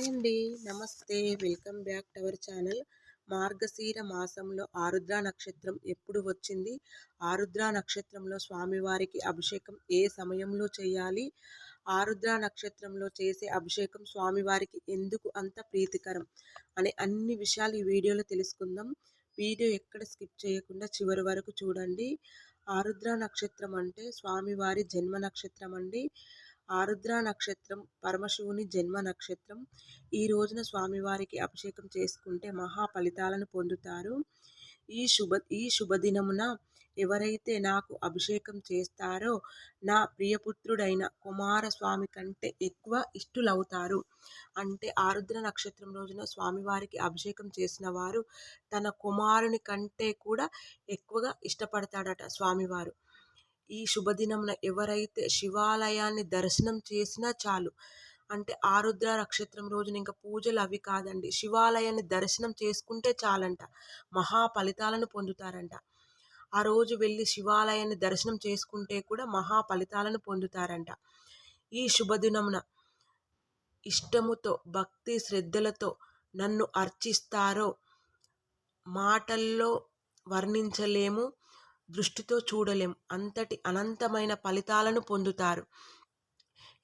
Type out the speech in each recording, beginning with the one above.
Hi అండి. నమస్తే. Welcome back to our channel. Margashira మాసంలో ఆరుద్ర నక్షత్రం ఎప్పుడు వచ్చింది? ఆరుద్ర నక్షత్రంలో స్వామివారికి అభిషేకం ఏ సమయంలో చేయాలి? ఆరుద్ర నక్షత్రంలో చేసే అభిషేకం స్వామివారికి ఎందుకు అంత ప్రీతికరం? అనే అన్ని విషయాలు ఈ వీడియోలో తెలుసుకుందాం. వీడియో ఎక్కడ స్కిప్ చేయకుండా చివరి వరకు చూడండి. ఆరుద్ర నక్షత్రం అంటే స్వామివారి జన్మ నక్షత్రం అండి. ఆరుద్ర నక్షత్రం పరమశివుని జన్మ నక్షత్రం. ఈ రోజున స్వామివారికి అభిషేకం చేసుకుంటే మహా ఫలితాలను పొందుతారు. ఈ శుభ ఈ శుభదినమున ఎవరైతే నాకు అభిషేకం చేస్తారో నా ప్రియపుత్రుడైన కుమారస్వామి కంటే ఎక్కువ ఇష్టులవుతారు. అంటే ఆరుద్ర నక్షత్రం రోజున స్వామివారికి అభిషేకం చేసిన వారు తన కుమారుని కంటే కూడా ఎక్కువగా ఇష్టపడతాడట స్వామివారు. ఈ శుభదినమున ఎవరైతే శివాలయాన్ని దర్శనం చేసినా చాలు. అంటే ఆరుద్ర నక్షత్రం రోజున ఇంకా పూజలు అవి కాదండి. శివాలయాన్ని దర్శనం చేసుకుంటే చాలంట. మహా ఫలితాలను పొందుతారంట. ఆ రోజు వెళ్ళి శివాలయాన్ని దర్శనం చేసుకుంటే కూడా మహా ఫలితాలను పొందుతారంట. ఈ శుభదినమున ఇష్టముతో భక్తి శ్రద్ధలతో నన్ను అర్చిస్తారో మాటల్లో వర్ణించలేము. దృష్టితో చూడలేం. అంతటి అనంతమైన ఫలితాలను పొందుతారు.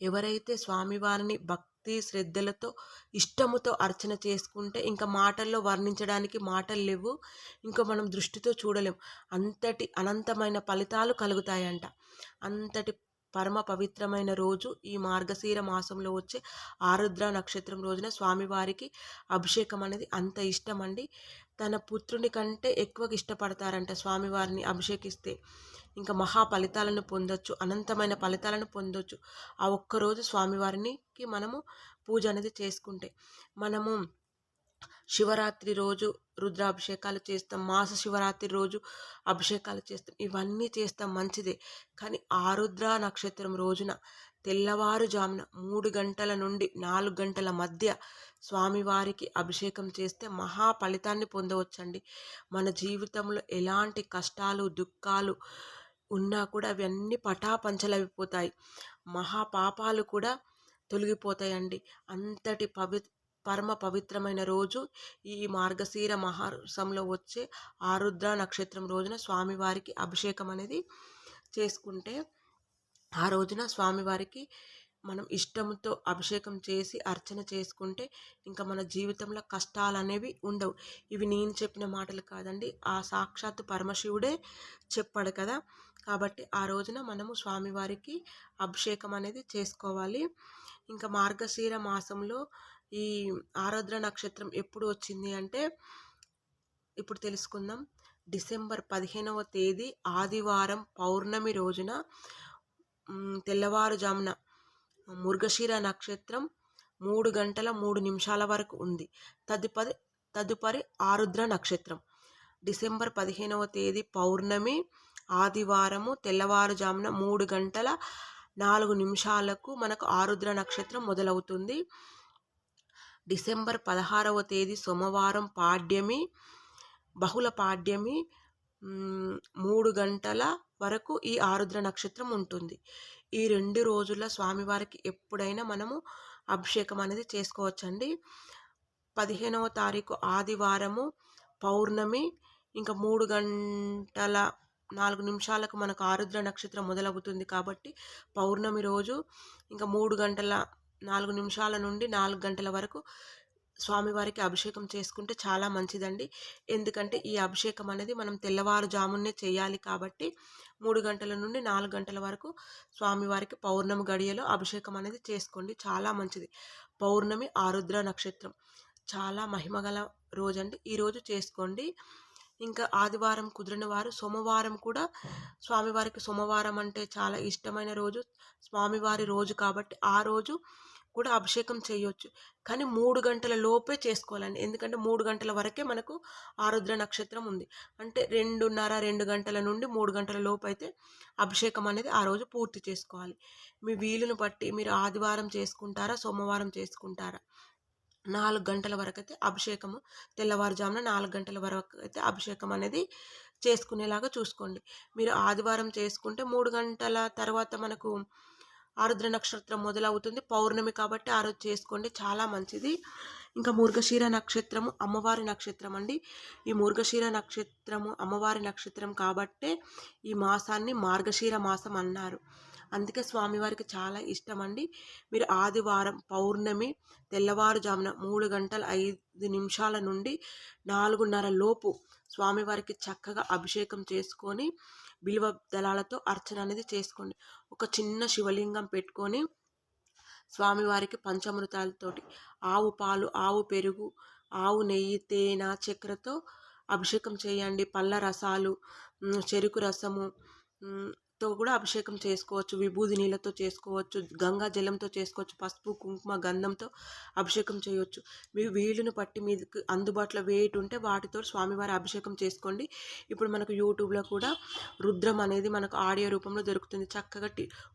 ఎవరైతే స్వామివారిని భక్తి శ్రద్ధలతో ఇష్టముతో అర్చన చేసుకుంటే ఇంకా మాటల్లో వర్ణించడానికి మాటలు లేవు. ఇంకా మనం దృష్టితో చూడలేం. అంతటి అనంతమైన ఫలితాలు కలుగుతాయంట. అంతటి పరమ పవిత్రమైన రోజు ఈ మార్గశీర మాసంలో వచ్చే ఆరుద్ర నక్షత్రం రోజున స్వామివారికి అభిషేకం అనేది అంత ఇష్టం అండి. తన పుత్రుని కంటే ఎక్కువగా ఇష్టపడతారంట స్వామివారిని అభిషేకిస్తే. ఇంకా మహా ఫలితాలను పొందొచ్చు అనంతమైన ఫలితాలను పొందొచ్చు. ఆ ఒక్కరోజు స్వామివారికి మనము పూజ అనేది చేసుకుంటే. మనము శివరాత్రి రోజు రుద్రాభిషేకాలు చేస్తాం మాస శివరాత్రి రోజు అభిషేకాలు చేస్తాం. ఇవన్నీ చేస్తాం మంచిదే. కానీ ఆరుద్ర నక్షత్రం రోజున తెల్లవారుజామున మూడు గంటల నుండి నాలుగు గంటల మధ్య స్వామివారికి అభిషేకం చేస్తే మహా ఫలితాన్ని పొందవచ్చండి. మన జీవితంలో ఎలాంటి కష్టాలు దుఃఖాలు ఉన్నా కూడా అవన్నీ పటాపంచలైపోతాయి. మహా పాపాలు కూడా తొలగిపోతాయండి. అంతటి పవి పరమ పవిత్రమైన రోజు ఈ మార్గశీర మహాసంలో వచ్చే ఆరుద్ర నక్షత్రం రోజున స్వామివారికి అభిషేకం అనేది చేసుకుంటే ఆ రోజున స్వామివారికి మనం ఇష్టంతో అభిషేకం చేసి అర్చన చేసుకుంటే ఇంకా మన జీవితంలో కష్టాలు అనేవి ఉండవు. ఇవి నేను చెప్పిన మాటలు కాదండి. ఆ సాక్షాత్తు పరమశివుడే చెప్పాడు కదా! కాబట్టి ఆ రోజున మనము స్వామివారికి అభిషేకం అనేది చేసుకోవాలి. ఇంకా మార్గశీర మాసంలో ఈ ఆరాధ్ర నక్షత్రం ఎప్పుడు వచ్చింది అంటే ఇప్పుడు తెలుసుకుందాం. డిసెంబర్ పదిహేనవ తేదీ ఆదివారం పౌర్ణమి రోజున తెల్లవారుజామున మృగశిర నక్షత్రం మూడు గంటల మూడు నిమిషాల వరకు ఉంది. తదుపరి తదుపరి ఆరుద్ర నక్షత్రం. డిసెంబర్ పదిహేనవ తేదీ పౌర్ణమి ఆదివారము తెల్లవారుజామున మూడు గంటల నాలుగు నిమిషాలకు మనకు ఆరుద్ర నక్షత్రం మొదలవుతుంది. డిసెంబర్ పదహారవ తేదీ సోమవారం పాడ్యమి బహుళ పాడ్యమి మూడు గంటల వరకు ఈ ఆరుద్ర నక్షత్రం ఉంటుంది. ఈ రెండు రోజుల స్వామివారికి ఎప్పుడైనా మనము అభిషేకం అనేది చేసుకోవచ్చండి. పదిహేనవ తారీఖు ఆదివారము పౌర్ణమి ఇంకా మూడు గంటల నాలుగు నిమిషాలకు మనకు ఆరుద్ర నక్షత్రం మొదలవుతుంది కాబట్టి పౌర్ణమి రోజు ఇంకా మూడు గంటల నాలుగు నిమిషాల నుండి నాలుగు గంటల వరకు స్వామివారికి అభిషేకం చేసుకుంటే చాలా మంచిదండి. ఎందుకంటే ఈ అభిషేకం అనేది మనం తెల్లవారుజామునే చేయాలి కాబట్టి మూడు గంటల నుండి నాలుగు గంటల వరకు స్వామివారికి పౌర్ణమి గడియలో అభిషేకం అనేది చేసుకోండి. చాలా మంచిది. పౌర్ణమి ఆరుద్ర నక్షత్రం. చాలా మహిమగల రోజు అండి ఈరోజు చేసుకోండి. ఇంకా ఆదివారం కుదిరిన వారు సోమవారం కూడా స్వామివారికి సోమవారం అంటే చాలా ఇష్టమైన రోజు. స్వామివారి రోజు కాబట్టి ఆ రోజు కూడా అభిషేకం చేయొచ్చు. కానీ మూడు గంటల లోపే చేసుకోవాలండి. ఎందుకంటే మూడు గంటల వరకే మనకు ఆరుద్ర నక్షత్రం ఉంది. అంటే రెండున్నర రెండు గంటల నుండి మూడు గంటల లోపు అయితే అభిషేకం అనేది ఆ రోజు పూర్తి చేసుకోవాలి. మీ వీలును బట్టి మీరు ఆదివారం చేసుకుంటారా సోమవారం చేసుకుంటారా? నాలుగు గంటల వరకు అయితే అభిషేకము. తెల్లవారుజామున నాలుగు గంటల వరకు అయితే అభిషేకం అనేది చేసుకునేలాగా చూసుకోండి. మీరు ఆదివారం చేసుకుంటే మూడు గంటల తర్వాత మనకు ఆరుద్ర నక్షత్రం మొదలవుతుంది. పౌర్ణమి కాబట్టి ఆ రోజు చేసుకోండి. చాలా మంచిది. ఇంకా మూర్ఘశీర నక్షత్రము అమ్మవారి నక్షత్రం అండి. ఈ మూర్ఘశీర నక్షత్రము అమ్మవారి నక్షత్రం కాబట్టే ఈ మాసాన్ని మార్గశీర మాసం అన్నారు. అందుకే స్వామివారికి చాలా ఇష్టం అండి. మీరు ఆదివారం పౌర్ణమి తెల్లవారుజామున మూడు గంటల ఐదు నిమిషాల నుండి నాలుగున్నర లోపు స్వామివారికి చక్కగా అభిషేకం చేసుకొని బిల్వ దళాలతో అర్చన అనేది చేసుకోండి. ఒక చిన్న శివలింగం పెట్టుకొని స్వామివారికి పంచామృతాలతోటి ఆవు పాలు ఆవు పెరుగు ఆవు నెయ్యి తేనె చక్కెరతో అభిషేకం చేయండి. పళ్ళ రసాలు చెరుకు రసము తో కూడా అభిషేకం చేసుకోవచ్చు విభూది నీళ్ళతో చేసుకోవచ్చు గంగా జలంతో చేసుకోవచ్చు పసుపు కుంకుమ గంధంతో అభిషేకం చేయవచ్చు మీ వీలును పట్టి మీకు అందుబాటులో వేయటి ఉంటే వాటితో స్వామివారి అభిషేకం చేసుకోండి. ఇప్పుడు మనకు యూట్యూబ్లో కూడా రుద్రం అనేది మనకు ఆడియో రూపంలో దొరుకుతుంది. చక్కగా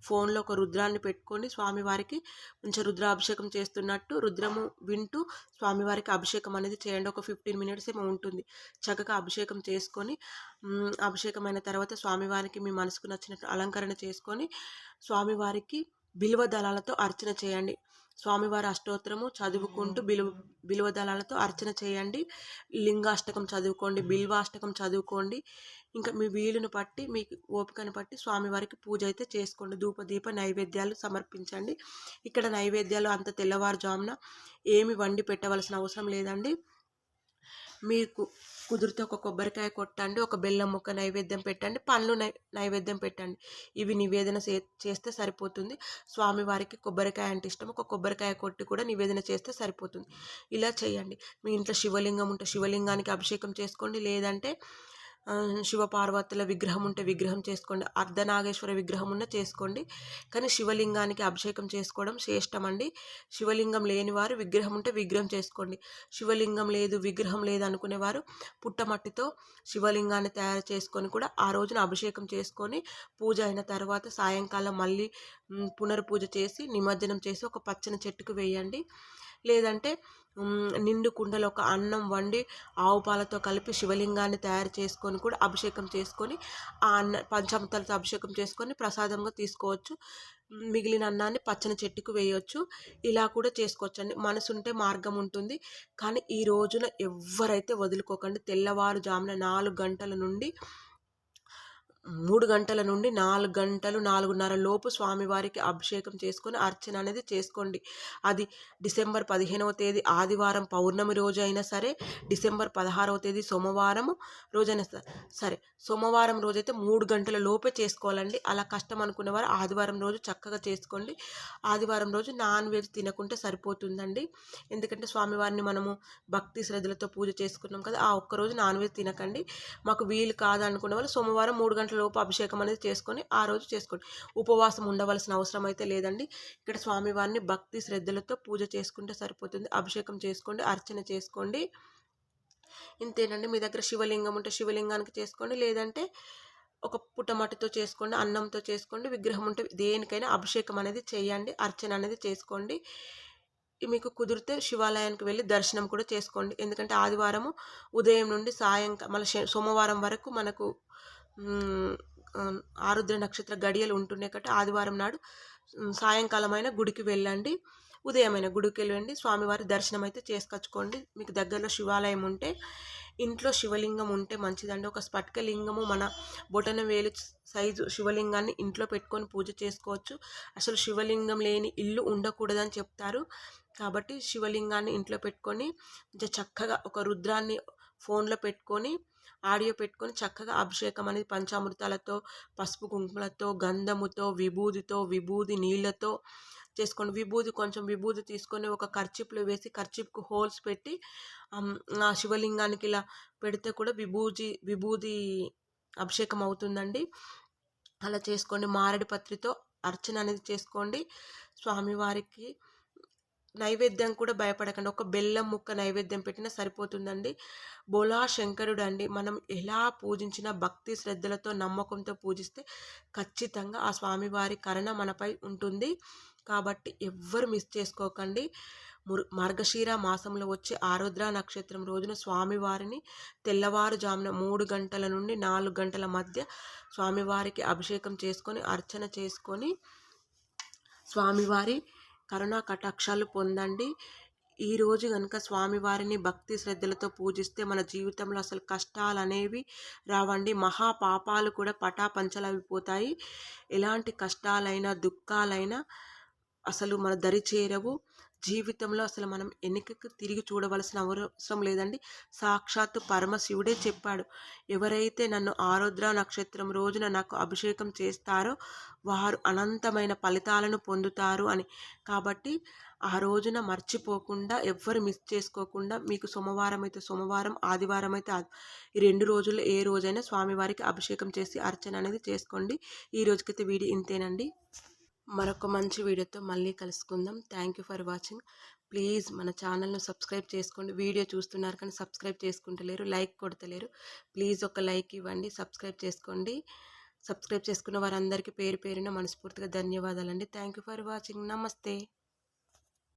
ఫోన్లో ఒక రుద్రాన్ని పెట్టుకొని స్వామివారికి మంచిగా రుద్రాభిషేకం చేస్తున్నట్టు రుద్రము వింటూ స్వామివారికి అభిషేకం అనేది చేయండి. ఒక ఫిఫ్టీన్ మినిట్స్ ఏమో ఉంటుంది. చక్కగా అభిషేకం చేసుకొని అభిషేకమైన తర్వాత స్వామివారికి మీ మనసుకు నచ్చినట్టు అలంకరణ చేసుకొని స్వామివారికి బిల్వ దళాలతో అర్చన చేయండి. స్వామివారి అష్టోత్తరము చదువుకుంటూ బిలువ బిలువ దళాలతో అర్చన చేయండి. లింగాష్టకం చదువుకోండి బిల్వాష్టకం చదువుకోండి. ఇంకా మీ వీలును బట్టి మీకు ఓపికను బట్టి స్వామివారికి పూజ అయితే చేసుకోండి. ధూప దీప నైవేద్యాలు సమర్పించండి. ఇక్కడ నైవేద్యాలు అంత తెల్లవారుజామున ఏమి వండి పెట్టవలసిన అవసరం లేదండి. మీకు కుదిరితే ఒక కొబ్బరికాయ కొట్టండి ఒక బెల్లం ముక్క నైవేద్యం పెట్టండి పండ్లు నై నైవేద్యం పెట్టండి. ఇవి నివేదన చేస్తే సరిపోతుంది. స్వామివారికి కొబ్బరికాయ అంటే ఇష్టం. ఒక కొబ్బరికాయ కొట్టి కూడా నివేదన చేస్తే సరిపోతుంది. ఇలా చేయండి. మీ ఇంట్లో శివలింగం ఉంటే శివలింగానికి అభిషేకం చేసుకోండి. లేదంటే శివపార్వతుల విగ్రహం ఉంటే విగ్రహం చేసుకోండి అర్ధనాగేశ్వర విగ్రహం ఉన్న చేసుకోండి కానీ శివలింగానికి అభిషేకం చేసుకోవడం శ్రేష్టం అండి శివలింగం లేని వారు విగ్రహం ఉంటే విగ్రహం చేసుకోండి. శివలింగం లేదు విగ్రహం లేదు అనుకునేవారు పుట్టమట్టితో శివలింగాన్ని తయారు చేసుకొని కూడా ఆ రోజున అభిషేకం చేసుకొని పూజ అయిన తర్వాత సాయంకాలం మళ్ళీ పునర్పూజ చేసి నిమజ్జనం చేసి ఒక పచ్చని చెట్టుకు వేయండి. లేదంటే నిండు కుండలో ఒక అన్నం వండి ఆవు పాలతో కలిపి శివలింగాన్ని తయారు చేసుకొని కూడా అభిషేకం చేసుకొని ఆ అన్న పంచామృతాలతో అభిషేకం చేసుకొని ప్రసాదంగా తీసుకోవచ్చు. మిగిలిన అన్నాన్ని పచ్చని చెట్టుకు వేయవచ్చు ఇలా కూడా చేసుకోవచ్చండి. మనసుంటే మార్గం ఉంటుంది. కానీ ఈ రోజున ఎవరైతే వదులుకోకండి. తెల్లవారుజామున నాలుగు గంటల నుండి మూడు గంటల నుండి నాలుగు గంటలు నాలుగున్నర లోపు స్వామివారికి అభిషేకం చేసుకొని అర్చన అనేది చేసుకోండి. అది డిసెంబర్ పదిహేనవ తేదీ ఆదివారం పౌర్ణమి రోజు అయినా సరే డిసెంబర్ పదహారవ తేదీ సోమవారం రోజైనా సరే సోమవారం రోజైతే మూడు గంటల లోపే చేసుకోవాలండి. అలా కష్టం అనుకునేవారు ఆదివారం రోజు చక్కగా చేసుకోండి. ఆదివారం రోజు నాన్ వెజ్ తినకుంటే సరిపోతుందండి. ఎందుకంటే స్వామివారిని మనము భక్తి శ్రద్ధలతో పూజ చేసుకున్నాం కదా ఆ ఒక్కరోజు నాన్ వెజ్ తినకండి. మాకు వీలు కాదనుకునే వాళ్ళు సోమవారం మూడు గంటల లోపు అభిషేకం అనేది చేసుకొని ఆ రోజు చేసుకోండి. ఉపవాసం ఉండవలసిన అవసరం అయితే లేదండి. ఇక్కడ స్వామివారిని భక్తి శ్రద్ధలతో పూజ చేసుకుంటే సరిపోతుంది. అభిషేకం చేసుకోండి అర్చన చేసుకోండి. ఇంతేనండి. మీ దగ్గర శివలింగం ఉంటే శివలింగానికి చేసుకోండి. లేదంటే ఒక పుట్టమట్టితో చేసుకోండి అన్నంతో చేసుకోండి విగ్రహం ఉంటే దేనికైనా అభిషేకం అనేది చేయండి అర్చన అనేది చేసుకోండి. మీకు కుదిరితే శివాలయానికి వెళ్ళి దర్శనం కూడా చేసుకోండి. ఎందుకంటే ఆదివారము ఉదయం నుండి సాయంకాలం మళ్ళీ సోమవారం వరకు మనకు ఆరుద్ర నక్షత్ర గడియలు ఉంటున్నాయి కాబట్టి ఆదివారం నాడు సాయంకాలమైన గుడికి వెళ్ళండి. ఉదయమైన గుడికి వెళ్ళండి. స్వామివారి దర్శనం అయితే చేసుకొచ్చుకోండి. మీకు దగ్గరలో శివాలయం ఉంటే ఇంట్లో శివలింగం ఉంటే మంచిదండి. ఒక స్పటిక లింగము మన బొటన వేలు సైజు శివలింగాన్ని ఇంట్లో పెట్టుకొని పూజ చేసుకోవచ్చు. అసలు శివలింగం లేని ఇల్లు ఉండకూడదని చెప్తారు. కాబట్టి శివలింగాన్ని ఇంట్లో పెట్టుకొని చక్కగా ఒక రుద్రాన్ని ఫోన్లో పెట్టుకొని ఆడియో పెట్టుకొని చక్కగా అభిషేకం అనేది పంచామృతాలతో పసుపు కుంకుమలతో గంధముతో విభూదితో విభూది నీళ్ళతో చేసుకోండి. విభూది కొంచెం విభూది తీసుకొని ఒక ఖర్చిప్లో వేసి ఖర్చిప్కు హోల్స్ పెట్టి ఆ శివలింగానికి ఇలా పెడితే కూడా విభూజి విభూది అభిషేకం అవుతుందండి. అలా చేసుకోండి. మారడి పత్రితో అర్చన అనేది చేసుకోండి. స్వామివారికి నైవేద్యం కూడా భయపడకండి. ఒక బెల్లం ముక్క నైవేద్యం పెట్టినా సరిపోతుందండి. బోలా శంకరుడు అండి మనం ఎలా పూజించినా భక్తి శ్రద్ధలతో నమ్మకంతో పూజిస్తే ఖచ్చితంగా ఆ స్వామివారి కరణ మనపై ఉంటుంది. కాబట్టి ఎవ్వరు మిస్ చేసుకోకండి. మార్గశీర మాసంలో వచ్చే ఆరుద్ర నక్షత్రం రోజున స్వామివారిని తెల్లవారుజామున మూడు గంటల నుండి నాలుగు గంటల మధ్య స్వామివారికి అభిషేకం చేసుకొని అర్చన చేసుకొని స్వామివారి కరుణా కటాక్షాలు పొందండి. ఈరోజు కనుక స్వామివారిని భక్తి శ్రద్ధలతో పూజిస్తే మన జీవితంలో అసలు కష్టాలు అనేవి రావండి. మహా పాపాలు కూడా పటాపంచలైపోతాయి. ఎలాంటి కష్టాలైనా దుఃఖాలైనా అసలు మన దరి చేరవు. జీవితంలో అసలు మనం వెనుకకు తిరిగి చూడవలసిన అవసరం లేదండి. సాక్షాత్తు పరమశివుడే చెప్పాడు. ఎవరైతే నన్ను ఆరుద్ర నక్షత్రం రోజున నాకు అభిషేకం చేస్తారో వారు అనంతమైన ఫలితాలను పొందుతారు అని. కాబట్టి ఆ రోజున మర్చిపోకుండా ఎవ్వరు మిస్ చేసుకోకుండా మీకు సోమవారం అయితే సోమవారం ఆదివారం అయితే ఈ రెండు రోజుల్లో ఏ రోజైనా స్వామివారికి అభిషేకం చేసి అర్చన అనేది చేసుకోండి. ఈ రోజుకైతే వీడియో ఇంతేనండి. మరొక మంచి వీడియోతో మళ్ళీ కలుసుకుందాం. Thank you for watching please మన ఛానల్ను సబ్స్క్రైబ్ చేసుకోండి. వీడియో చూస్తున్నారు కానీ సబ్స్క్రైబ్ చేసుకుంటలేరు లైక్ కొడతలేరు ప్లీజ్ ఒక లైక్ ఇవ్వండి సబ్స్క్రైబ్ చేసుకోండి. సబ్స్క్రైబ్ చేసుకున్న వారందరికీ పేరు పేరున మనస్ఫూర్తిగా ధన్యవాదాలండి. థ్యాంక్ యూ ఫర్ వాచింగ్ నమస్తే